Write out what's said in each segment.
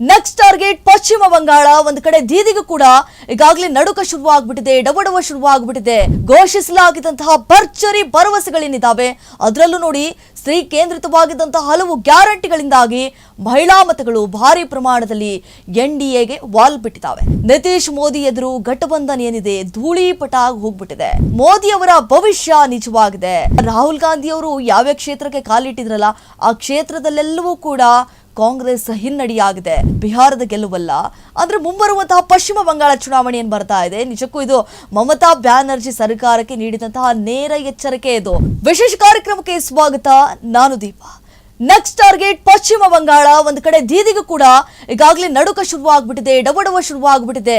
Next target ಪಶ್ಚಿಮ ಬಂಗಾಳ ಒಂದು ಕಡೆ ದೀದಿಗೂ ಕೂಡ ಈಗಾಗಲೇ ನಡುಕ ಶುರುವಾಗ್ಬಿಟ್ಟಿದೆ ಡಬಡವ ಶುರುವಾಗ್ಬಿಟ್ಟಿದೆ ಘೋಷಿಸಲಾಗಿದ್ದಂತಹ ಭರ್ಜರಿ ಭರವಸೆಗಳೇನಿದ್ದಾವೆ ಅದರಲ್ಲೂ ನೋಡಿ ಸ್ತ್ರೀ ಕೇಂದ್ರಿತವಾಗಿದ್ದಂತಹ ಹಲವು ಗ್ಯಾರಂಟಿಗಳಿಂದಾಗಿ ಮಹಿಳಾ ಮತಗಳು ಭಾರಿ ಪ್ರಮಾಣದಲ್ಲಿ ಎನ್ ಡಿ ಎಗೆ ವಾಲ್ ಬಿಟ್ಟಿದ್ದಾವೆ ನಿತೀಶ್ ಮೋದಿ ಎದುರು ಘಟಬಂಧನ್ ಏನಿದೆ ಧೂಳೀಪಟ ಆಗಿ ಹೋಗ್ಬಿಟ್ಟಿದೆ ಮೋದಿ ಅವರ ಭವಿಷ್ಯ ನಿಜವಾಗಿದೆ ರಾಹುಲ್ ಗಾಂಧಿ ಅವರು ಯಾವ್ಯಾವ ಕ್ಷೇತ್ರಕ್ಕೆ ಕಾಲಿಟ್ಟಿದ್ರಲ್ಲ ಆ ಕ್ಷೇತ್ರದಲ್ಲೆಲ್ಲವೂ ಕೂಡ ಕಾಂಗ್ರೆಸ್ ಹಿನ್ನಡೆಯಾಗಿದೆ. ಬಿಹಾರದ ಗೆಲುವಲ್ಲ. ಅಂದ್ರೆ ಮುಂಬರುವಂತಹ ಪಶ್ಚಿಮ ಬಂಗಾಳ ಚುನಾವಣೆ ಏನ್ ಬರ್ತಾ ಇದೆ. ನಿಜಕ್ಕೂ ಇದು ಮಮತಾ ಬ್ಯಾನರ್ಜಿ ಸರ್ಕಾರಕ್ಕೆ ನೀಡಿದಂತಹ ನೇರ ಎಚ್ಚರಿಕೆ ಇದು. ವಿಶೇಷ ಕಾರ್ಯಕ್ರಮಕ್ಕೆ ಸ್ವಾಗತ. ನಾನು ದೀಪ. ನೆಕ್ಸ್ಟ್ ಟಾರ್ಗೆಟ್ ಪಶ್ಚಿಮ ಬಂಗಾಳ ಒಂದು ಕಡೆ ದೀದಿಗೂ ಕೂಡ ಈಗಾಗಲೇ ನಡುಕ ಶುರುವಾಗ್ಬಿಟ್ಟಿದೆ, ಡಬಡವ ಶುರುವಾಗ್ಬಿಟ್ಟಿದೆ.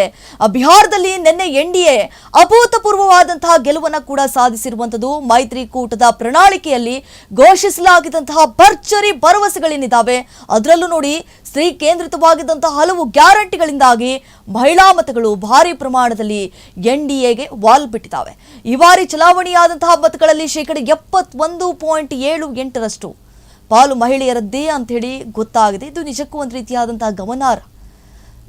ಬಿಹಾರದಲ್ಲಿ ನಿನ್ನೆ ಎನ್ ಡಿ ಎ ಅಭೂತಪೂರ್ವವಾದಂತಹ ಗೆಲುವನ್ನ ಕೂಡ ಸಾಧಿಸಿರುವಂತದ್ದು ಮೈತ್ರಿಕೂಟದ ಪ್ರಣಾಳಿಕೆಯಲ್ಲಿ ಘೋಷಿಸಲಾಗಿದ್ದಂತಹ ಭರ್ಜರಿ ಭರವಸೆಗಳೇನಿದ್ದಾವೆ ಅದರಲ್ಲೂ ನೋಡಿ, ಸ್ತ್ರೀ ಕೇಂದ್ರಿತವಾಗಿದ್ದಂತಹ ಹಲವು ಗ್ಯಾರಂಟಿಗಳಿಂದಾಗಿ ಮಹಿಳಾ ಮತಗಳು ಭಾರಿ ಪ್ರಮಾಣದಲ್ಲಿ ಎನ್ ಡಿ ಎಗೆ ವಾಲ್ ಬಿಟ್ಟಿದ್ದಾವೆ. ಈ ಬಾರಿ ಚಲಾವಣೆಯಾದಂತಹ ಮತಗಳಲ್ಲಿ ಶೇಕಡ ಎಪ್ಪತ್ತೊಂದು ಪಾಯಿಂಟ್ ಏಳು ಎಂಟರಷ್ಟು. ಪಾಲು ಮಹಿಳೆಯರದ್ದೇ ಅಂತೇಳಿ ಗೊತ್ತಾಗಿದೆ. ಇದು ನಿಜಕ್ಕೂ ಒಂದು ರೀತಿಯಾದಂತಹ ಗಮನಾರ್ಹ.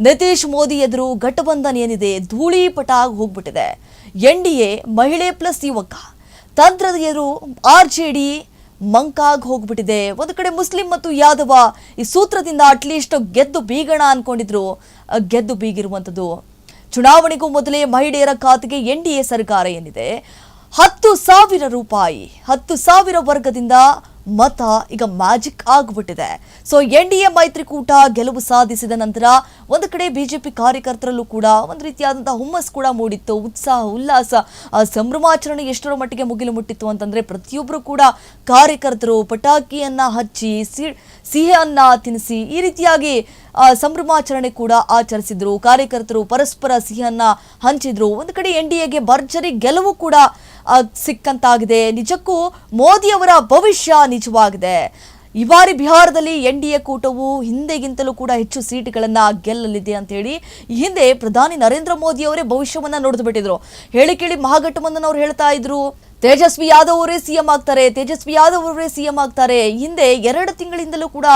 ನಿತೀಶ್ ಮೋದಿ ಎದುರು ಘಟಬಂಧನ್ ಏನಿದೆ ಧೂಳೀಪಟ ಆಗಿ ಹೋಗ್ಬಿಟ್ಟಿದೆ. ಎನ್ ಡಿ ಎ, ಮಹಿಳೆ ಪ್ಲಸ್ ಯುವಕ. ತಂತ್ರದ ಎದುರು ಆರ್ ಜೆ ಡಿ ಮಂಕಾಗ್ ಹೋಗ್ಬಿಟ್ಟಿದೆ. ಒಂದು ಕಡೆ ಮುಸ್ಲಿಂ ಮತ್ತು ಯಾದವ ಈ ಸೂತ್ರದಿಂದ ಅಟ್ಲೀಸ್ಟ್ ಗೆದ್ದು ಬೀಗಣ ಅನ್ಕೊಂಡಿದ್ರು, ಗೆದ್ದು ಬೀಗಿರುವಂಥದ್ದು. ಚುನಾವಣೆಗೂ ಮೊದಲೇ ಮಹಿಳೆಯರ ಖಾತೆಗೆ ಎನ್ ಡಿ ಎ ಸರ್ಕಾರ ಏನಿದೆ, ಹತ್ತು ಸಾವಿರ ರೂಪಾಯಿ, ಹತ್ತು ಸಾವಿರ ವರ್ಗದಿಂದ ಮತ ಈಗ ಮ್ಯಾಜಿಕ್ ಆಗ್ಬಿಟ್ಟಿದೆ. ಸೊ ಎನ್ ಡಿ ಎ ಮೈತ್ರಿಕೂಟ ಗೆಲುವು ಸಾಧಿಸಿದ ನಂತರ ಒಂದು ಕಡೆ ಬಿಜೆಪಿ ಕಾರ್ಯಕರ್ತರಲ್ಲೂ ಕೂಡ ಒಂದು ರೀತಿಯಾದಂತಹ ಹುಮ್ಮಸ್ ಕೂಡ ಮೂಡಿತ್ತು. ಉತ್ಸಾಹ, ಉಲ್ಲಾಸ, ಆ, ಸಂಭ್ರಮಾಚರಣೆ ಎಷ್ಟರ ಮಟ್ಟಿಗೆ ಮುಗಿಲು ಮುಟ್ಟಿತ್ತು ಅಂತಂದ್ರೆ ಪ್ರತಿಯೊಬ್ಬರು ಕೂಡ ಕಾರ್ಯಕರ್ತರು ಪಟಾಕಿಯನ್ನ ಹಚ್ಚಿ ಸಿಹಿಯನ್ನ ತಿನ್ನಿಸಿ ಈ ರೀತಿಯಾಗಿ ಸಂಭ್ರಮಾಚರಣೆ ಕೂಡ ಆಚರಿಸಿದ್ರು. ಕಾರ್ಯಕರ್ತರು ಪರಸ್ಪರ ಸಿಹಿಯನ್ನ ಹಂಚಿದ್ರು. ಒಂದು ಕಡೆ ಎನ್ ಡಿ ಎಗೆ ಭರ್ಜರಿ ಗೆಲುವು ಕೂಡ ಸಿಕ್ಕಂತಾಗಿದೆ. ನಿಜಕ್ಕೂ ಮೋದಿ ಅವರ ಭವಿಷ್ಯ ನಿಜವಾಗಿದೆ. ಈ ಬಾರಿ ಬಿಹಾರದಲ್ಲಿ ಎನ್ ಡಿ ಎ ಕೂಟವು ಹಿಂದೆಗಿಂತಲೂ ಕೂಡ ಹೆಚ್ಚು ಸೀಟ್ಗಳನ್ನು ಗೆಲ್ಲಲಿದೆ ಅಂತ ಹೇಳಿ, ಈ ಹಿಂದೆ ಪ್ರಧಾನಿ ನರೇಂದ್ರ ಮೋದಿ ಅವರೇ ಭವಿಷ್ಯವನ್ನ ನೋಡಿದು ಬಿಟ್ಟಿದ್ರು ಹೇಳಿ ಕೇಳಿ ಮಹಾಗಠಬಂಧನ್ ಅವ್ರು ಹೇಳ್ತಾ ಇದ್ರು ತೇಜಸ್ವಿ ಯಾದವ್ ಅವರೇ ಸಿಎಂ ಆಗ್ತಾರೆ, ತೇಜಸ್ವಿ ಯಾದವ್ ಅವರೇ ಸಿಎಂ ಆಗ್ತಾರೆ. ಹಿಂದೆ ಎರಡು ತಿಂಗಳಿಂದಲೂ ಕೂಡ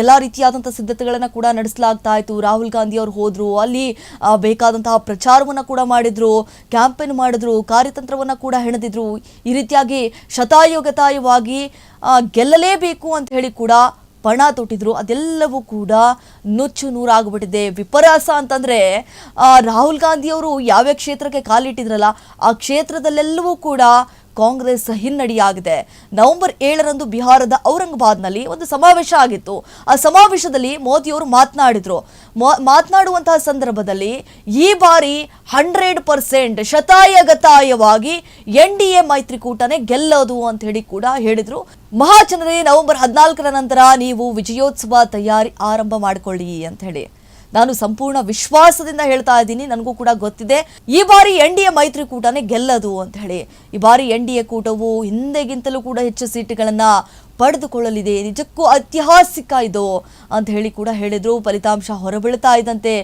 ಎಲ್ಲ ರೀತಿಯಾದಂತಹ ಸಿದ್ಧತೆಗಳನ್ನ ಕೂಡ ನಡೆಸಲಾಗ್ತಾ ಇತ್ತು. ರಾಹುಲ್ ಗಾಂಧಿ ಅವರು ಹೋದ್ರು, ಅಲ್ಲಿ ಬೇಕಾದಂತಹ ಪ್ರಚಾರವನ್ನ ಕೂಡ ಮಾಡಿದ್ರು, ಕ್ಯಾಂಪೇನ್ ಮಾಡಿದ್ರು, ಕಾರ್ಯತಂತ್ರವನ್ನ ಕೂಡ ಹೆಣೆದಿದ್ರು. ಈ ರೀತಿಯಾಗಿ ಶತಾಯುಗತಾಯವಾಗಿ ಗೆಲ್ಲಲೇಬೇಕು ಅಂತ ಹೇಳಿ ಕೂಡ ಪಣ ತೊಟ್ಟಿದ್ರು, ಅದೆಲ್ಲವೂ ಕೂಡ ನುಚ್ಚು ನೂರಾಗ್ಬಿಟ್ಟಿದೆ. ವಿಪರ್ಯಾಸ ಅಂತಂದರೆ ರಾಹುಲ್ ಗಾಂಧಿಯವರು ಯಾವ್ಯಾವ ಕ್ಷೇತ್ರಕ್ಕೆ ಕಾಲಿಟ್ಟಿದ್ರಲ್ಲ, ಆ ಕ್ಷೇತ್ರದಲ್ಲೆಲ್ಲವೂ ಕೂಡ ಕಾಂಗ್ರೆಸ್ ಹಿನ್ನಡೆಯಾಗಿದೆ. ನವೆಂಬರ್ ಏಳರಂದು ಬಿಹಾರದ ಔರಂಗಾಬಾದ್ನಲ್ಲಿ ಒಂದು ಸಮಾವೇಶ ಆಗಿತ್ತು. ಆ ಸಮಾವೇಶದಲ್ಲಿ ಮೋದಿಯವರು ಮಾತನಾಡಿದ್ರು. ಮಾತನಾಡುವಂತಹ ಸಂದರ್ಭದಲ್ಲಿ ಈ ಬಾರಿ ಹಂಡ್ರೆಡ್ ಪರ್ಸೆಂಟ್ ಶತಾಯಗತಾಯವಾಗಿ ಎನ್ ಡಿ ಎ ಮೈತ್ರಿಕೂಟನೇ ಗೆಲ್ಲೋದು ಅಂತ ಹೇಳಿ ಕೂಡ ಹೇಳಿದ್ರು. ಮಹಾಜನರೇ ನವೆಂಬರ್ ಹದಿನಾಲ್ಕರ ನಂತರ ನೀವು ವಿಜಯೋತ್ಸವ ತಯಾರಿ ಆರಂಭ ಮಾಡಿಕೊಳ್ಳಿ ಅಂತ ಹೇಳಿ. ನಾನು ಸಂಪೂರ್ಣ ವಿಶ್ವಾಸದಿಂದ ಹೇಳ್ತಾ ಇದ್ದೀನಿ, ನನಗೂ ಕೂಡ ಗೊತ್ತಿದೆ. ಈ ಬಾರಿ ಎನ್ ಡಿ ಎ ಮೈತ್ರಿಕೂಟನೇ ಗೆಲ್ಲದು ಅಂತ ಹೇಳಿ. ಈ ಬಾರಿ ಎನ್ ಡಿ ಎ ಕೂಟವು ಹಿಂದೆಗಿಂತಲೂ ಕೂಡ ಹೆಚ್ಚು ಸೀಟುಗಳನ್ನ ಪಡೆದುಕೊಳ್ಳಲಿದೆ. ನಿಜಕ್ಕೂ ಐತಿಹಾಸಿಕ ಇದು ಅಂತ ಹೇಳಿ ಕೂಡ ಹೇಳಿದ್ರು. ಫಲಿತಾಂಶ ಹೊರಬೀಳ್ತಾ ಇದ್ದಂತೆ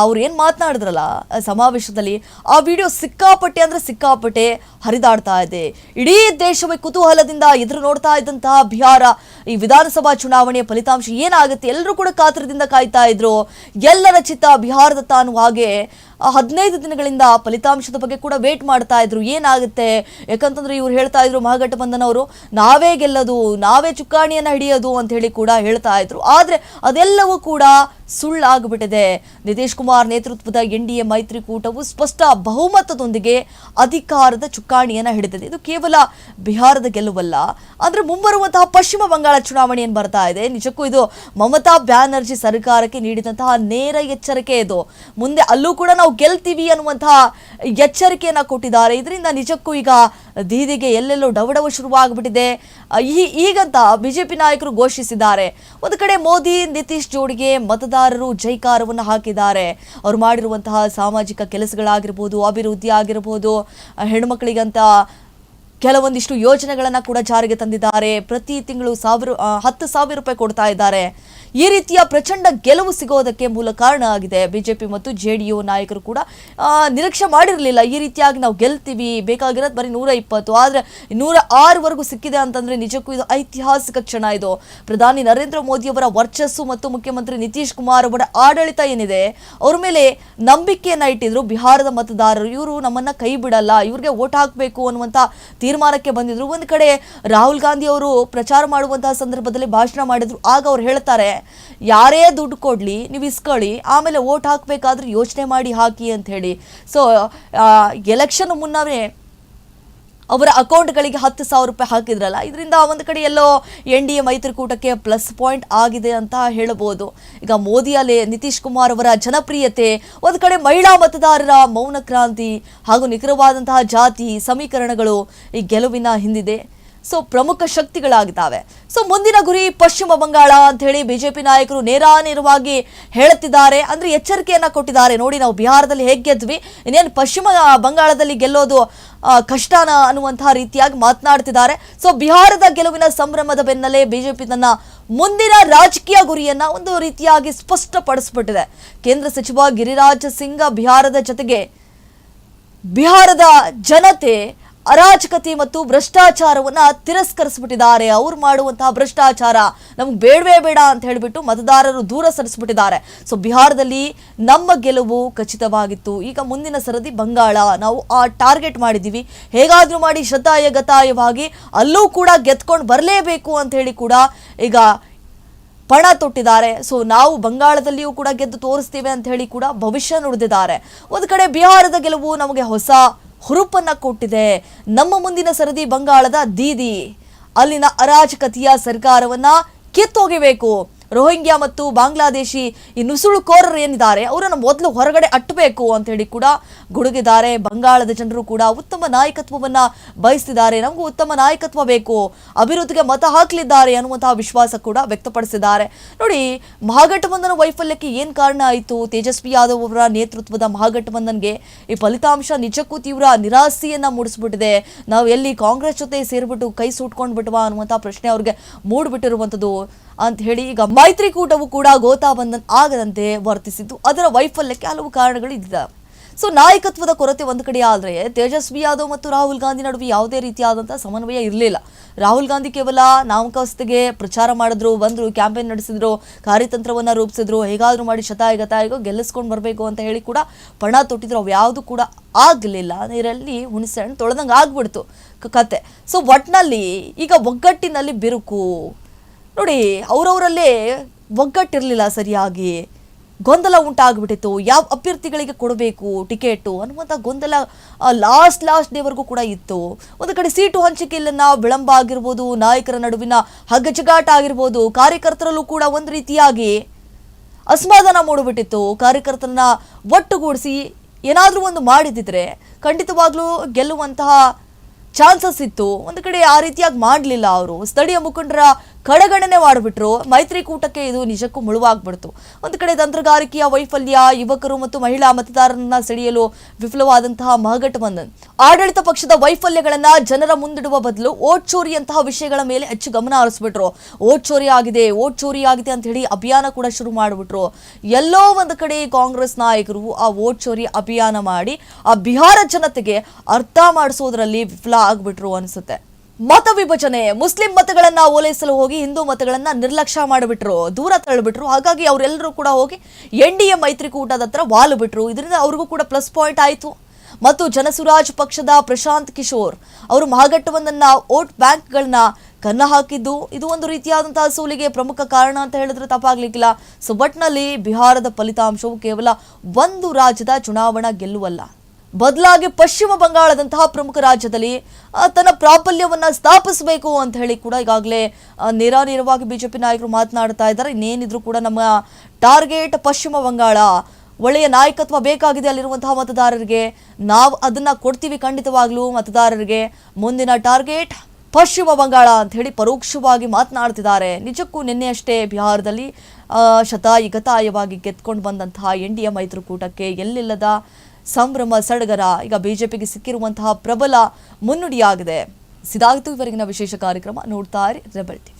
ಅವ್ರು ಏನು ಮಾತನಾಡಿದ್ರಲ್ಲ ಸಮಾವೇಶದಲ್ಲಿ ಆ ವಿಡಿಯೋ ಸಿಕ್ಕಾಪಟ್ಟೆ ಅಂದರೆ ಸಿಕ್ಕಾಪಟ್ಟೆ ಹರಿದಾಡ್ತಾ ಇದೆ. ಇಡೀ ದೇಶವೇ ಕುತೂಹಲದಿಂದ ಎದುರು ನೋಡ್ತಾ ಇದ್ದಂತಹ ಬಿಹಾರ ಈ ವಿಧಾನಸಭಾ ಚುನಾವಣೆಯ ಫಲಿತಾಂಶ ಏನಾಗುತ್ತೆ? ಎಲ್ಲರೂ ಕೂಡ ಕಾತರದಿಂದ ಕಾಯ್ತಾ ಇದ್ರು. ಎಲ್ಲರ ಚಿತ್ತ ಬಿಹಾರದತ್ತ ಅನ್ನುವ ಹಾಗೆ. ಹದಿನೈದು ದಿನಗಳಿಂದ ಫಲಿತಾಂಶದ ಬಗ್ಗೆ ಕೂಡ ವೇಟ್ ಮಾಡ್ತಾ ಇದ್ರು. ಏನಾಗುತ್ತೆ? ಯಾಕಂತಂದ್ರೆ ಇವ್ರು ಹೇಳ್ತಾ ಇದ್ರು ಮಹಾಗಠಬಂಧನ್ ಅವರು, ನಾವೇ ಗೆಲ್ಲದು, ನಾವೇ ಚುಕ್ಕಾಣಿಯನ್ನ ಹಿಡಿಯೋದು ಅಂತ ಹೇಳಿ ಕೂಡ ಹೇಳ್ತಾ ಇದ್ರು. ಆದ್ರೆ ಅದೆಲ್ಲವೂ ಕೂಡ ಸುಳ್ಳಾಗ್ಬಿಟ್ಟಿದೆ. ನಿತೀಶ್ ಕುಮಾರ್ ನೇತೃತ್ವದ ಎನ್ ಡಿ ಎ ಮೈತ್ರಿಕೂಟವು ಸ್ಪಷ್ಟ ಬಹುಮತದೊಂದಿಗೆ ಅಧಿಕಾರದ ಚುಕ್ಕಾಣಿಯನ್ನು ಹಿಡಿದಿದೆ. ಇದು ಕೇವಲ ಬಿಹಾರದ ಗೆಲುವಲ್ಲ. ಅಂದ್ರೆ ಮುಂಬರುವಂತಹ ಪಶ್ಚಿಮ ಬಂಗಾಳ ಚುನಾವಣೆ ಏನ್ ಬರ್ತಾ ಇದೆ. ನಿಜಕ್ಕೂ ಇದು ಮಮತಾ ಬ್ಯಾನರ್ಜಿ ಸರ್ಕಾರಕ್ಕೆ ನೀಡಿದಂತಹ ನೇರ ಎಚ್ಚರಿಕೆ ಇದು. ಮುಂದೆ ಅಲ್ಲೂ ಕೂಡ ನಾವು ಗೆಲ್ತೀವಿ ಅನ್ನುವಂತಹ ಎಚ್ಚರಿಕೆಯನ್ನು ಕೊಟ್ಟಿದ್ದಾರೆ. ಇದರಿಂದ ನಿಜಕ್ಕೂ ಈಗ ದೀದಿಗೆ ಎಲ್ಲೆಲ್ಲೋ ಡವಡವ ಶುರುವಾಗ್ಬಿಟ್ಟಿದೆ. ಈ ಈಗಂತ ಬಿಜೆಪಿ ನಾಯಕರು ಘೋಷಿಸಿದ್ದಾರೆ. ಒಂದು ಕಡೆ ಮೋದಿ, ನಿತೀಶ್ ಜೋಡಿಗೆ ಮತದಾರರು ಜೈಕಾರವನ್ನು ಹಾಕಿದ್ದಾರೆ. ಅವರು ಮಾಡಿರುವಂತಹ ಸಾಮಾಜಿಕ ಕೆಲಸಗಳಾಗಿರ್ಬೋದು ಅಭಿವೃದ್ಧಿ ಆಗಿರ್ಬೋದು ಆ, ಹೆಣ್ಮಕ್ಳಿಗಂತ ಕೆಲವೊಂದಿಷ್ಟು ಯೋಜನೆಗಳನ್ನ ಕೂಡ ಜಾರಿಗೆ ತಂದಿದ್ದಾರೆ. ಪ್ರತಿ ತಿಂಗಳು ಸಾವಿರ ಹತ್ತು ಸಾವಿರ ರೂಪಾಯಿ ಕೊಡ್ತಾ ಇದ್ದಾರೆ. ಈ ರೀತಿಯ ಪ್ರಚಂಡ ಗೆಲುವು ಸಿಗೋದಕ್ಕೆ ಮೂಲ ಕಾರಣ ಆಗಿದೆ. ಬಿಜೆಪಿ ಮತ್ತು ಜೆ ನಾಯಕರು ಕೂಡ ನಿರೀಕ್ಷೆ ಮಾಡಿರಲಿಲ್ಲ. ಈ ರೀತಿಯಾಗಿ ನಾವು ಗೆಲ್ತೀವಿ. ಬೇಕಾಗಿರೋದು ಬರೀ ನೂರ ಇಪ್ಪತ್ತು. ಆದರೆ ನೂರ ಆರವರೆಗೂ ಸಿಕ್ಕಿದೆ ಅಂತಂದ್ರೆ ನಿಜಕ್ಕೂ ಇದು ಐತಿಹಾಸಿಕ ಕ್ಷಣ ಇದು. ಪ್ರಧಾನಿ ನರೇಂದ್ರ ಮೋದಿಯವರ ವರ್ಚಸ್ಸು ಮತ್ತು ಮುಖ್ಯಮಂತ್ರಿ ನಿತೀಶ್ ಕುಮಾರ್ ಅವರ ಆಡಳಿತ ಏನಿದೆ, ಅವ್ರ ಮೇಲೆ ನಂಬಿಕೆಯನ್ನು ಇಟ್ಟಿದ್ರು ಬಿಹಾರದ ಮತದಾರರು. ಇವರು ನಮ್ಮನ್ನ ಕೈ ಬಿಡಲ್ಲ. ಇವ್ರಿಗೆ ಓಟ್ ಹಾಕಬೇಕು ಅನ್ನುವಂತ ತೀರ್ಮಾನಕ್ಕೆ ಬಂದಿದ್ರು. ಒಂದು ಕಡೆ ರಾಹುಲ್ ಗಾಂಧಿ ಅವರು ಪ್ರಚಾರ ಮಾಡುವಂತಹ ಸಂದರ್ಭದಲ್ಲಿ ಭಾಷಣ ಮಾಡಿದ್ರು. ಆಗ ಅವ್ರು ಹೇಳ್ತಾರೆ, ಯಾರೇ ದುಡ್ಡು ಕೊಡ್ಲಿ, ನೀವು ಇಸ್ಕೊಳ್ಳಿ, ಆಮೇಲೆ ಓಟ್ ಹಾಕಬೇಕಾದ್ರೆ ಯೋಚನೆ ಮಾಡಿ ಹಾಕಿ ಅಂತ ಹೇಳಿ. ಸೊ ಎಲೆಕ್ಷನ್ ಮುನ್ನವೇ ಅವರ ಅಕೌಂಟ್ಗಳಿಗೆ ಹತ್ತು ಸಾವಿರ ರೂಪಾಯಿ ಹಾಕಿದ್ರಲ್ಲ, ಇದರಿಂದ ಒಂದು ಕಡೆ ಎಲ್ಲೋ ಎನ್ ಡಿ ಎ ಮೈತ್ರಿಕೂಟಕ್ಕೆ ಪ್ಲಸ್ ಪಾಯಿಂಟ್ ಆಗಿದೆ ಅಂತ ಹೇಳಬಹುದು ಈಗ ಮೋದಿ ಅಲೆ ನಿತೀಶ್ ಕುಮಾರ್ ಅವರ ಜನಪ್ರಿಯತೆ, ಒಂದು ಕಡೆ ಮಹಿಳಾ ಮತದಾರರ ಮೌನ ಕ್ರಾಂತಿ ಹಾಗೂ ನಿಖರವಾದಂತಹ ಜಾತಿ ಸಮೀಕರಣಗಳು ಈ ಗೆಲುವಿನ ಹಿಂದಿದೆ. ಸೊ ಪ್ರಮುಖ ಶಕ್ತಿಗಳಾಗಿದ್ದಾವೆ. ಸೊ ಮುಂದಿನ ಗುರಿ ಪಶ್ಚಿಮ ಬಂಗಾಳ ಅಂತ ಹೇಳಿ ಬಿಜೆಪಿ ನಾಯಕರು ನೇರಾನೇರವಾಗಿ ಹೇಳುತ್ತಿದ್ದಾರೆ ಅಂದ್ರೆ ಎಚ್ಚರಿಕೆಯನ್ನ ಕೊಟ್ಟಿದ್ದಾರೆ. ನೋಡಿ, ನಾವು ಬಿಹಾರದಲ್ಲಿ ಹೇಗೆ ಗೆದ್ವಿ, ಇನ್ನೇನು ಪಶ್ಚಿಮ ಬಂಗಾಳದಲ್ಲಿ ಗೆಲ್ಲೋದು ಕಷ್ಟನ ಅನ್ನುವಂತಹ ರೀತಿಯಾಗಿ ಮಾತನಾಡ್ತಿದ್ದಾರೆ. ಸೊ ಬಿಹಾರದ ಗೆಲುವಿನ ಸಂಭ್ರಮದ ಬೆನ್ನಲ್ಲೇ ಬಿಜೆಪಿ ತನ್ನ ಮುಂದಿನ ರಾಜಕೀಯ ಗುರಿಯನ್ನ ಒಂದು ರೀತಿಯಾಗಿ ಸ್ಪಷ್ಟಪಡಿಸ್ಬಿಟ್ಟಿದೆ. ಕೇಂದ್ರ ಸಚಿವ ಗಿರಿರಾಜ್ ಸಿಂಗ್ ಬಿಹಾರದ ಜೊತೆಗೆ, ಬಿಹಾರದ ಜನತೆ ಅರಾಜಕತೆ ಮತ್ತು ಭ್ರಷ್ಟಾಚಾರವನ್ನ ತಿರಸ್ಕರಿಸ್ಬಿಟ್ಟಿದ್ದಾರೆ. ಅವ್ರು ಮಾಡುವಂತಹ ಭ್ರಷ್ಟಾಚಾರ ನಮ್ಗೆ ಬೇಡವೇ ಬೇಡ ಅಂತ ಹೇಳಿಬಿಟ್ಟು ಮತದಾರರು ದೂರ ಸರಿಸ್ಬಿಟ್ಟಿದ್ದಾರೆ. ಸೊ ಬಿಹಾರದಲ್ಲಿ ನಮ್ಮ ಗೆಲುವು ಖಚಿತವಾಗಿತ್ತು. ಈಗ ಮುಂದಿನ ಸರದಿ ಬಂಗಾಳ. ನಾವು ಆ ಟಾರ್ಗೆಟ್ ಮಾಡಿದ್ದೀವಿ. ಹೇಗಾದ್ರೂ ಮಾಡಿ ಶ್ರದ್ಧಾಯ ಗತಾಯವಾಗಿ ಅಲ್ಲೂ ಕೂಡ ಗೆದ್ಕೊಂಡು ಬರಲೇಬೇಕು ಅಂತ ಹೇಳಿ ಕೂಡ ಈಗ ಪಣ ತೊಟ್ಟಿದ್ದಾರೆ. ಸೊ ನಾವು ಬಂಗಾಳದಲ್ಲಿಯೂ ಕೂಡ ಗೆದ್ದು ತೋರಿಸ್ತೀವಿ ಅಂತ ಹೇಳಿ ಕೂಡ ಭವಿಷ್ಯ ನುಡಿದಿದ್ದಾರೆ. ಒಂದು ಕಡೆ ಬಿಹಾರದ ಗೆಲುವು ನಮಗೆ ಹೊಸ ಹುರುಪನ್ನ ಕೊಟ್ಟಿದೆ. ನಮ್ಮ ಮುಂದಿನ ಸರದಿ ಬಂಗಾಳದ ದೀದಿ. ಅಲ್ಲಿನ ಅರಾಜಕತೆಯ ಸರ್ಕಾರವನ್ನು ಕಿತ್ತೊಗಿಬೇಕು. ರೋಹಿಂಗ್ಯಾ ಮತ್ತು ಬಾಂಗ್ಲಾದೇಶಿ ಈ ನುಸುಳುಕೋರರು ಏನಿದ್ದಾರೆ, ಅವರನ್ನು ಮೊದಲು ಹೊರಗಡೆ ಅಟ್ಟಬೇಕು ಅಂತ ಹೇಳಿ ಕೂಡ ಗುಡುಗಿದ್ದಾರೆ. ಬಂಗಾಳದ ಜನರು ಕೂಡ ಉತ್ತಮ ನಾಯಕತ್ವವನ್ನ ಬಯಸ್ತಿದ್ದಾರೆ. ನಮಗೂ ಉತ್ತಮ ನಾಯಕತ್ವ ಬೇಕು. ಅಭಿವೃದ್ಧಿಗೆ ಮತ ಹಾಕಲಿದ್ದಾರೆ ಅನ್ನುವಂತಹ ವಿಶ್ವಾಸ ಕೂಡ ವ್ಯಕ್ತಪಡಿಸಿದ್ದಾರೆ. ನೋಡಿ, ಮಹಾಗಠಬಂಧನ ವೈಫಲ್ಯಕ್ಕೆ ಏನು ಕಾರಣ ಆಯಿತು? ತೇಜಸ್ವಿ ಯಾದವ್ ಅವರ ನೇತೃತ್ವದ ಮಹಾಗಠಬಂಧನ್ಗೆ ಈ ಫಲಿತಾಂಶ ನಿಜಕ್ಕೂ ತೀವ್ರ ನಿರಾಸೆಯನ್ನ ಮೂಡಿಸ್ಬಿಟ್ಟಿದೆ. ನಾವು ಎಲ್ಲಿ ಕಾಂಗ್ರೆಸ್ ಜೊತೆ ಸೇರ್ಬಿಟ್ಟು ಕೈ ಸುಟ್ಕೊಂಡ್ ಬಿಟ್ವಾ ಅನ್ನುವಂತಹ ಪ್ರಶ್ನೆ ಅವ್ರಿಗೆ ಮೂಡ್ಬಿಟ್ಟಿರುವಂಥದ್ದು ಅಂತ ಹೇಳಿ ಈಗ ಮೈತ್ರಿಕೂಟವು ಕೂಡ ಗೋತಾಬಂಧನ್ ಆಗದಂತೆ ವರ್ತಿಸಿದ್ದು. ಅದರ ವೈಫಲ್ಯಕ್ಕೆ ಹಲವು ಕಾರಣಗಳು ಇದ್ದಾವೆ ಸೊ, ನಾಯಕತ್ವದ ಕೊರತೆ ಒಂದು ಕಡೆ ಆದರೆ ತೇಜಸ್ವಿ ಯಾದವ್ ಮತ್ತು ರಾಹುಲ್ ಗಾಂಧಿ ನಡುವೆ ಯಾವುದೇ ರೀತಿಯಾದಂಥ ಸಮನ್ವಯ ಇರಲಿಲ್ಲ. ರಾಹುಲ್ ಗಾಂಧಿ ಕೇವಲ ನಾಮಕಾವಸ್ಥೆಗೆ ಪ್ರಚಾರ ಮಾಡಿದ್ರು, ಬಂದರು, ಕ್ಯಾಂಪೇನ್ ನಡೆಸಿದ್ರು, ಕಾರ್ಯತಂತ್ರವನ್ನು ರೂಪಿಸಿದ್ರು, ಹೇಗಾದರೂ ಮಾಡಿ ಶತಾಯ ಗತಾಯಿಗೋ, ಗೆಲ್ಲಿಸ್ಕೊಂಡು ಬರಬೇಕು ಅಂತ ಹೇಳಿ ಕೂಡ ಪಣ ತೊಟ್ಟಿದ್ರು. ಅವು ಯಾವುದು ಕೂಡ ಆಗಲಿಲ್ಲ. ನೀರಲ್ಲಿ ಹುಣಸೆ ಹಣ್ಣು ತೊಳೆದಂಗೆ ಆಗ್ಬಿಡ್ತು ಕತೆ. ಸೊ ಒಟ್ಟಿನಲ್ಲಿ ಈಗ ಒಗ್ಗಟ್ಟಿನಲ್ಲಿ ಬಿರುಕು ನೋಡಿ, ಅವರವರಲ್ಲೇ ಒಗ್ಗಟ್ಟಿರಲಿಲ್ಲ ಸರಿಯಾಗಿ. ಗೊಂದಲ ಉಂಟಾಗ್ಬಿಟ್ಟಿತ್ತು. ಯಾವ ಅಭ್ಯರ್ಥಿಗಳಿಗೆ ಕೊಡಬೇಕು ಟಿಕೆಟು ಅನ್ನುವಂಥ ಗೊಂದಲ ಲಾಸ್ಟ್ ಲಾಸ್ಟ್ ಡೇವರೆಗೂ ಕೂಡ ಇತ್ತು. ಒಂದು ಕಡೆ ಸೀಟು ಹಂಚಿಕೆಯನ್ನ ವಿಳಂಬ ಆಗಿರ್ಬೋದು, ನಾಯಕರ ನಡುವಿನ ಹಗ್ಗಜಗಾಟ ಆಗಿರ್ಬೋದು, ಕಾರ್ಯಕರ್ತರಲ್ಲೂ ಕೂಡ ಒಂದು ರೀತಿಯಾಗಿ ಅಸಮಾಧಾನ ಮೂಡಿಬಿಟ್ಟಿತ್ತು. ಕಾರ್ಯಕರ್ತರನ್ನ ಒಟ್ಟುಗೂಡಿಸಿ ಏನಾದರೂ ಒಂದು ಮಾಡಿದಿದ್ರೆ ಖಂಡಿತವಾಗ್ಲೂ ಗೆಲ್ಲುವಂತಹ ಚಾನ್ಸಸ್ ಇತ್ತು. ಒಂದು ಕಡೆ ಆ ರೀತಿಯಾಗಿ ಮಾಡಲಿಲ್ಲ ಅವರು. ಸ್ಥಳೀಯ ಮುಖಂಡರ ಕಡೆಗಣನೆ ಮಾಡಿಬಿಟ್ರು. ಮೈತ್ರಿಕೂಟಕ್ಕೆ ಇದು ನಿಜಕ್ಕೂ ಮುಳುವಾಗ್ಬಿಡ್ತು. ಒಂದು ಕಡೆ ತಂತ್ರಗಾರಿಕೆಯ ವೈಫಲ್ಯ, ಯುವಕರು ಮತ್ತು ಮಹಿಳಾ ಮತದಾರರನ್ನ ಸೆಳೆಯಲು ವಿಫಲವಾದಂತಹ ಮಹಾಗಠಬಂಧನ್ ಆಡಳಿತ ಪಕ್ಷದ ವೈಫಲ್ಯಗಳನ್ನ ಜನರ ಮುಂದಿಡುವ ಬದಲು ಓಟ್ ಚೋರಿಯಂತಹ ವಿಷಯಗಳ ಮೇಲೆ ಹೆಚ್ಚು ಗಮನ ಹರಿಸ್ಬಿಟ್ರು. ಓಟ್ ಚೋರಿ ಆಗಿದೆ ಓಟ್ ಚೋರಿ ಆಗಿದೆ ಅಂತ ಹೇಳಿ ಅಭಿಯಾನ ಕೂಡ ಶುರು ಮಾಡಿಬಿಟ್ರು. ಎಲ್ಲೋ ಒಂದು ಕಡೆ ಕಾಂಗ್ರೆಸ್ ನಾಯಕರು ಆ ಓಟ್ ಚೋರಿ ಅಭಿಯಾನ ಮಾಡಿ ಆ ಬಿಹಾರ ಜನತೆಗೆ ಅರ್ಥ ಮಾಡಿಸೋದ್ರಲ್ಲಿ ವಿಫಲ ಆಗ್ಬಿಟ್ರು ಅನ್ಸುತ್ತೆ. ಮತ ವಿಭಜನೆ. ಮುಸ್ಲಿಂ ಮತಗಳನ್ನ ಓಲೈಸಲು ಹೋಗಿ ಹಿಂದೂ ಮತಗಳನ್ನ ನಿರ್ಲಕ್ಷ್ಯ ಮಾಡಿಬಿಟ್ರು, ದೂರ ತಳ್ಳಿಬಿಟ್ರು. ಹಾಗಾಗಿ ಅವರೆಲ್ಲರೂ ಕೂಡ ಹೋಗಿ ಎನ್ ಡಿ ಎ ಮೈತ್ರಿಕೂಟದ ಹತ್ರ ವಾಲು ಬಿಟ್ರು. ಇದರಿಂದ ಅವ್ರಿಗೂ ಕೂಡ ಪ್ಲಸ್ ಪಾಯಿಂಟ್ ಆಯಿತು. ಮತ್ತು ಜನಸುರಾಜ್ ಪಕ್ಷದ ಪ್ರಶಾಂತ್ ಕಿಶೋರ್ ಅವರು ಮಹಾಗಠಬಂಧನ್ನ ವೋಟ್ ಬ್ಯಾಂಕ್ಗಳನ್ನ ಕನ್ನ ಹಾಕಿದ್ದು. ಇದು ಒಂದು ರೀತಿಯಾದಂತಹ ಸೋಲಿಗೆ ಪ್ರಮುಖ ಕಾರಣ ಅಂತ ಹೇಳಿದ್ರೆ ತಪ್ಪಾಗ್ಲಿಕ್ಕಿಲ್ಲ. ಸೊ ಬಿಹಾರದ ಫಲಿತಾಂಶವು ಕೇವಲ ಒಂದು ರಾಜ್ಯದ ಚುನಾವಣಾ ಗೆಲ್ಲುವಲ್ಲ. ಬದಲಾಗಿ ಪಶ್ಚಿಮ ಬಂಗಾಳದಂತಹ ಪ್ರಮುಖ ರಾಜ್ಯದಲ್ಲಿ ತನ್ನ ಪ್ರಾಬಲ್ಯವನ್ನ ಸ್ಥಾಪಿಸಬೇಕು ಅಂತ ಹೇಳಿ ಕೂಡ ಈಗಾಗಲೇ ನೇರಾನೇರವಾಗಿ ಬಿಜೆಪಿ ನಾಯಕರು ಮಾತನಾಡ್ತಾ ಇದ್ದಾರೆ. ಇನ್ನೇನಿದ್ರು ಕೂಡ ನಮ್ಮ ಟಾರ್ಗೆಟ್ ಪಶ್ಚಿಮ ಬಂಗಾಳ ಒಳ್ಳೆಯ ನಾಯಕತ್ವ ಬೇಕಾಗಿದೆ ಅಲ್ಲಿರುವಂತಹ ಮತದಾರರಿಗೆ. ನಾವು ಅದನ್ನ ಕೊಡ್ತೀವಿ ಖಂಡಿತವಾಗ್ಲೂ ಮತದಾರರಿಗೆ. ಮುಂದಿನ ಟಾರ್ಗೆಟ್ ಪಶ್ಚಿಮ ಬಂಗಾಳ ಅಂತ ಹೇಳಿ ಪರೋಕ್ಷವಾಗಿ ಮಾತನಾಡ್ತಿದ್ದಾರೆ. ನಿಜಕ್ಕೂ ನಿನ್ನೆಯಷ್ಟೇ ಬಿಹಾರದಲ್ಲಿ ಆ, ಶತಾಯಿ ಗತಾಯವಾಗಿ ಗೆದ್ಕೊಂಡು ಬಂದಂತಹ ಎನ್ ಡಿ ಎ ಮೈತ್ರಿಕೂಟಕ್ಕೆ ಎಲ್ಲಿಲ್ಲದ ಸಂಭ್ರಮ ಸಡಗರ. ಈಗ ಬಿಜೆಪಿಗೆ ಸಿಕ್ಕಿರುವಂತಹ ಪ್ರಬಲ ಮುನ್ನುಡಿಯಾಗಿದೆ. ಇದಾಗಿತ್ತು ಇವರೆಗಿನ ವಿಶೇಷ ಕಾರ್ಯಕ್ರಮ ನೋಡ್ತಾ ಇರಿ. Rebel TV